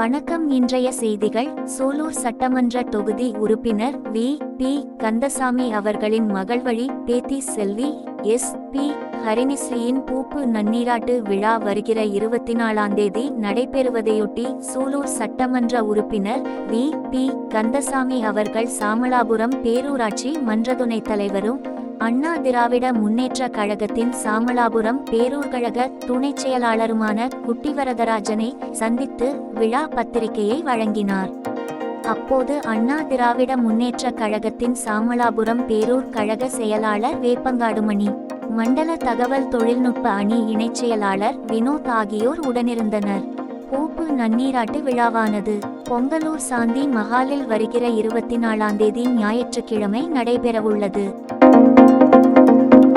வணக்கம் இன்றைய செய்திகள். சூலூர் சட்டமன்ற தொகுதி உறுப்பினர் வி. பி. கந்தசாமி அவர்களின் மகள் வழி பேத்தி செல்வி எஸ். பி. ஹரிணிஸ்ரீயின் பூப்பு நன்னீராட்டு விழா வருகிற இருபத்தி நாலாம் தேதி நடைபெறுவதையொட்டி சூலூர் சட்டமன்ற உறுப்பினர் வி. பி. கந்தசாமி அவர்கள் சாமலாபுரம் பேரூராட்சி மன்ற துணைத் தலைவரும் அண்ணா திராவிட முன்னேற்ற கழகத்தின் சாமலாபுரம் பேரூர்கழக துணைச் செயலாளருமான குட்டிவரதராஜனை சந்தித்து விழா பத்திரிகையை வழங்கினார். அப்போது அண்ணா திராவிட முன்னேற்ற கழகத்தின் சாமலாபுரம் பேரூர் கழக செயலாளர் வேப்பங்காடுமணி மண்டல தகவல் தொழில்நுட்ப அணி இணைச் செயலாளர் வினோத் ஆகியோர் உடனிருந்தனர். பூப்பு நன்னீராட்டு விழாவானது பொங்கலூர் சாந்தி மஹாலில் வருகிற இருபத்தி நாலாம் தேதி ஞாயிற்றுக்கிழமை நடைபெறவுள்ளது. Thank you.